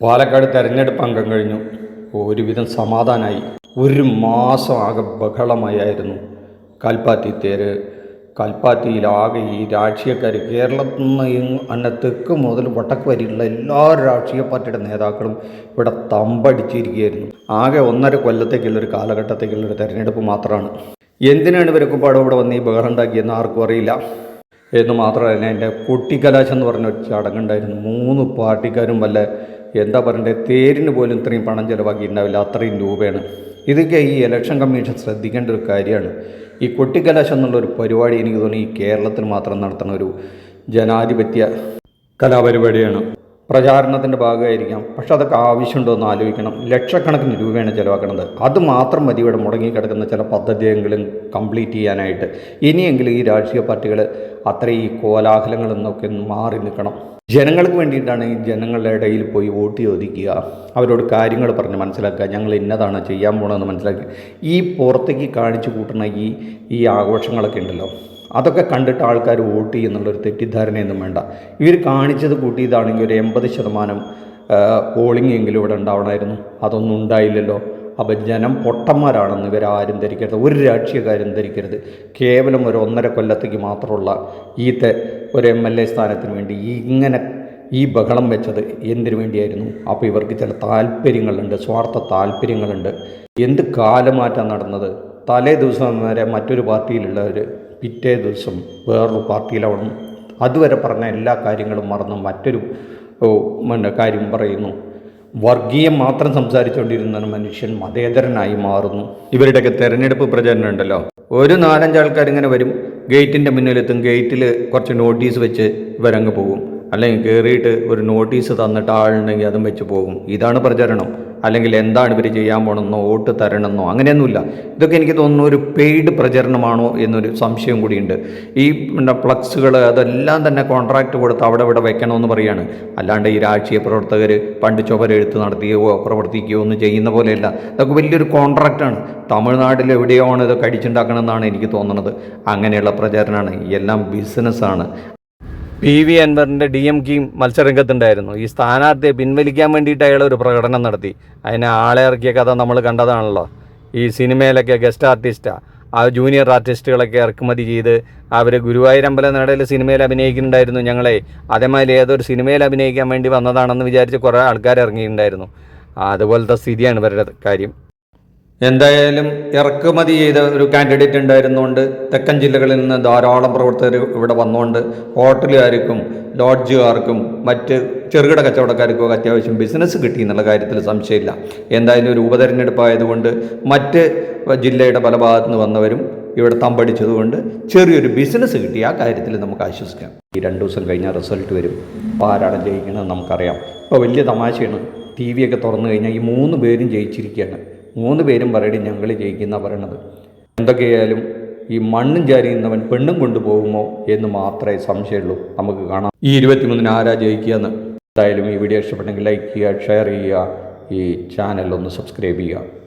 പാലക്കാട് തെരഞ്ഞെടുപ്പ് അംഗം കഴിഞ്ഞു. ഒരുവിധം സമാധാനമായി ഒരു മാസം ആകെ ബഹളമായിരുന്നു കൽപ്പാത്തി തേര്. കൽപ്പാത്തിയിലാകെ ഈ രാഷ്ട്രീയക്കാർ കേരളത്തിൽ നിന്ന് അന്ന തെക്ക് മുതൽ വടക്ക് വരെയുള്ള എല്ലാ രാഷ്ട്രീയ പാർട്ടിയുടെ നേതാക്കളും ഇവിടെ തമ്പടിച്ചിരിക്കുകയായിരുന്നു. ആകെ ഒന്നര കൊല്ലത്തേക്കുള്ളൊരു കാലഘട്ടത്തേക്കുള്ളൊരു തെരഞ്ഞെടുപ്പ് മാത്രമാണ്. എന്തിനാണ് ഇവരൊക്കെ പാടെ ഇവിടെ വന്ന് ഈ ബഹളം ഉണ്ടാക്കിയെന്ന് ആർക്കും അറിയില്ല. എന്ന് മാത്രമല്ല എന്റെ കുട്ടിക്കലാശം എന്ന് പറഞ്ഞ ഒരു ചടങ്ങുണ്ടായിരുന്നു. മൂന്ന് പാർട്ടിക്കാരും വല്ല എന്താ പറയണ്ടേ തേരിന് പോലും ഇത്രയും പണം ചിലവാക്കിയിട്ടുണ്ടാവില്ല അത്രയും രൂപയാണ്. ഇതൊക്കെ ഈ ഇലക്ഷൻ കമ്മീഷൻ ശ്രദ്ധിക്കേണ്ട ഒരു കാര്യമാണ്. ഈ കൊട്ടിക്കലാശം എന്നുള്ള ഒരു പരിപാടി എനിക്ക് തോന്നി ഈ കേരളത്തിൽ മാത്രം നടത്തുന്ന ഒരു ജനാധിപത്യ കലാപരിപാടിയാണ്. പ്രചാരണത്തിന്റെ ഭാഗമായിരിക്കാം. പക്ഷെ അതൊക്കെ ആവശ്യമുണ്ടോ എന്ന് ആലോചിക്കണം. ലക്ഷക്കണക്കിന് രൂപയാണ് ചിലവാക്കുന്നത് അത് മാത്രം മതി ഇവിടെ മുടങ്ങിക്കിടക്കുന്ന ചില പദ്ധതിയെങ്കിലും കംപ്ലീറ്റ് ചെയ്യാനായിട്ട്. ഇനിയെങ്കിലും ഈ രാഷ്ട്രീയ പാർട്ടികൾ അത്ര ഈ കോലാഹലങ്ങളിൽ നിന്നൊക്കെ മാറി നിൽക്കണം. ജനങ്ങൾക്ക് വേണ്ടിയിട്ടാണ് ഈ ജനങ്ങളുടെ ഇടയിൽ പോയി വോട്ട് ചോദിക്കുക. അവരോട് കാര്യങ്ങൾ പറഞ്ഞ് മനസ്സിലാക്കുക. ഞങ്ങൾ ഇന്നതാണ് ചെയ്യാൻ പോകണമെന്ന് മനസ്സിലാക്കുക ഈ പുറത്തേക്ക് കാണിച്ചു കൂട്ടുന്ന ഈ ഈ ആഘോഷങ്ങളൊക്കെ ഉണ്ടല്ലോ. അതൊക്കെ കണ്ടിട്ട് ആൾക്കാർ വോട്ട് ചെയ്യുന്നുള്ളൊരു തെറ്റിദ്ധാരണയൊന്നും വേണ്ട. ഇവർ കാണിച്ചത് കൂട്ടിയതാണെങ്കിൽ ഒരു എൺപത് ശതമാനം പോളിംഗ് എങ്കിലും ഇവിടെ ഉണ്ടാവണമായിരുന്നു. അതൊന്നും ഉണ്ടായില്ലല്ലോ. അപ്പോൾ ജനം പൊട്ടന്മാരാണെന്ന് ഇവരാരും ധരിക്കരുത്. ഒരു രാഷ്ട്രീയക്കാരും ധരിക്കരുത്. കേവലം ഒരു ഒന്നര കൊല്ലത്തേക്ക് മാത്രമുള്ള ഈ ഒരു എം എൽ എ സ്ഥാനത്തിന് വേണ്ടി ഇങ്ങനെ ഈ ബഹളം വെച്ചത് എന്തിനു വേണ്ടിയായിരുന്നു? അപ്പോൾ ഇവർക്ക് ചില താല്പര്യങ്ങളുണ്ട് സ്വാർത്ഥ താല്പര്യങ്ങളുണ്ട്. എന്ത് കാലമാറ്റം നടന്നത്? തലേ ദിവസം വരെ മറ്റൊരു പാർട്ടിയിലുള്ളവർ പിറ്റേ ദിവസം വേറൊരു പാർട്ടിയിലാവണം. അതുവരെ പറഞ്ഞ എല്ലാ കാര്യങ്ങളും മറന്ന് മറ്റൊരു കാര്യം പറയുന്നു. വർഗീയം മാത്രം സംസാരിച്ചുകൊണ്ടിരുന്ന മനുഷ്യൻ മതേതരനായി മാറുന്നു. ഇവരുടെയൊക്കെ തെരഞ്ഞെടുപ്പ് പ്രചരണം ഉണ്ടല്ലോ. ഒരു നാലഞ്ച് ആൾക്കാർ ഇങ്ങനെ വരും ഗേറ്റിന്റെ മുന്നിലെത്തും ഗേറ്റിൽ കുറച്ച് നോട്ടീസ് വെച്ച് ഇവരങ്ങ് പോകും. അല്ലെങ്കിൽ കയറിയിട്ട് ഒരു നോട്ടീസ് തന്നിട്ട് ആളുണ്ടെങ്കിൽ അതും വെച്ച് പോകും. ഇതാണ് പ്രചരണം. അല്ലെങ്കിൽ എന്താണ് ഇവർ ചെയ്യാൻ പോകണമെന്നോ വോട്ട് തരണമെന്നോ അങ്ങനെയൊന്നുമില്ല. ഇതൊക്കെ എനിക്ക് തോന്നുന്നു ഒരു പെയ്ഡ് പ്രചരണമാണോ എന്നൊരു സംശയം കൂടിയുണ്ട്. ഈ ഫ്ലക്സുകൾ അതെല്ലാം തന്നെ കോൺട്രാക്ട് കൊടുത്ത് അവിടെ ഇവിടെ വെക്കണമെന്ന് പറയാണ്. അല്ലാണ്ട് ഈ രാഷ്ട്രീയ പ്രവർത്തകർ പണ്ട് ചുവരെഴുത്ത് നടത്തുകയോ പ്രവർത്തിക്കുകയോ ഒന്നും ചെയ്യുന്ന പോലെയല്ല. ഇതൊക്കെ വലിയൊരു കോൺട്രാക്റ്റാണ്. തമിഴ്നാട്ടിൽ എവിടെയോ ആണ് ഇതൊക്കെ അടിച്ചുണ്ടാക്കണമെന്നാണ് എനിക്ക് തോന്നുന്നത് അങ്ങനെയുള്ള പ്രചരണമാണ്. എല്ലാം ബിസിനസ്സാണ്. പി വി അൻവറിന്റെ ഡി എം കെയും മത്സരരംഗത്തുണ്ടായിരുന്നു. ഈ സ്ഥാനാർത്ഥിയെ പിൻവലിക്കാൻ വേണ്ടിയിട്ട് അയാൾ ഒരു പ്രകടനം നടത്തി. അതിനെ ആളെ ഇറക്കിയ കഥ നമ്മൾ കണ്ടതാണല്ലോ. ഈ സിനിമയിലൊക്കെ ഗസ്റ്റ് ആർട്ടിസ്റ്റാണ് ആ ജൂനിയർ ആർട്ടിസ്റ്റുകളൊക്കെ ഇറക്കുമതി ചെയ്ത് അവർ ഗുരുവായൂരമ്പല നടയിൽ സിനിമയിൽ അഭിനയിക്കുന്നുണ്ടായിരുന്നു ഞങ്ങളെ. അതേമാതിരി ഏതൊരു സിനിമയിൽ അഭിനയിക്കാൻ വേണ്ടി വന്നതാണെന്ന് വിചാരിച്ച് കുറേ ആൾക്കാർ ഇറങ്ങിയിട്ടുണ്ടായിരുന്നു. അതുപോലത്തെ സ്ഥിതിയാണ് ഇവരുടെ കാര്യം. എന്തായാലും ഇറക്കുമതി ചെയ്ത ഒരു കാൻഡിഡേറ്റ് ഉണ്ടായിരുന്നുകൊണ്ട് തെക്കൻ ജില്ലകളിൽ നിന്ന് ധാരാളം പ്രവർത്തകർ ഇവിടെ വന്നുകൊണ്ട് ഹോട്ടലുകാർക്കും ലോഡ്ജുകാർക്കും മറ്റ് ചെറുകിട കച്ചവടക്കാർക്കും ഒക്കെ അത്യാവശ്യം ബിസിനസ് കിട്ടി എന്നുള്ള കാര്യത്തിൽ സംശയമില്ല. എന്തായാലും ഒരു ഉപതെരഞ്ഞെടുപ്പ് ആയതുകൊണ്ട് മറ്റ് ജില്ലയുടെ പല ഭാഗത്തു നിന്ന് വന്നവരും ഇവിടെ തമ്പടിച്ചതുകൊണ്ട് ചെറിയൊരു ബിസിനസ് കിട്ടി. ആ കാര്യത്തിൽ നമുക്ക് ആശ്വസിക്കാം. ഈ രണ്ട് ദിവസം കഴിഞ്ഞാൽ റിസൾട്ട് വരും. അപ്പോൾ ആരാണ് ജയിക്കുന്നത് നമുക്കറിയാം. ഇപ്പോൾ വലിയ തമാശയാണ്. ടി ഒക്കെ തുറന്നു കഴിഞ്ഞാൽ ഈ മൂന്ന് പേരും ജയിച്ചിരിക്കുകയാണ്. മൂന്ന് പേരും പറയടി ഞങ്ങൾ ജയിക്കുന്ന പറയണത്. എന്തൊക്കെയായാലും ഈ മണ്ണും ചാരിയുന്നവൻ പെണ്ണും കൊണ്ടുപോകുമോ എന്ന് മാത്രമേ സംശയമുള്ളൂ. നമുക്ക് കാണാം. ഈ ഇരുപത്തിമൂന്നിന് ആരാ ജയിക്കുക എന്ന് എന്തായാലും ഈ വീഡിയോ ഇഷ്ടപ്പെട്ടെങ്കിൽ ലൈക്ക് ചെയ്യുക ഷെയർ ചെയ്യുക ഈ ചാനൽ ഒന്ന് സബ്സ്ക്രൈബ് ചെയ്യുക.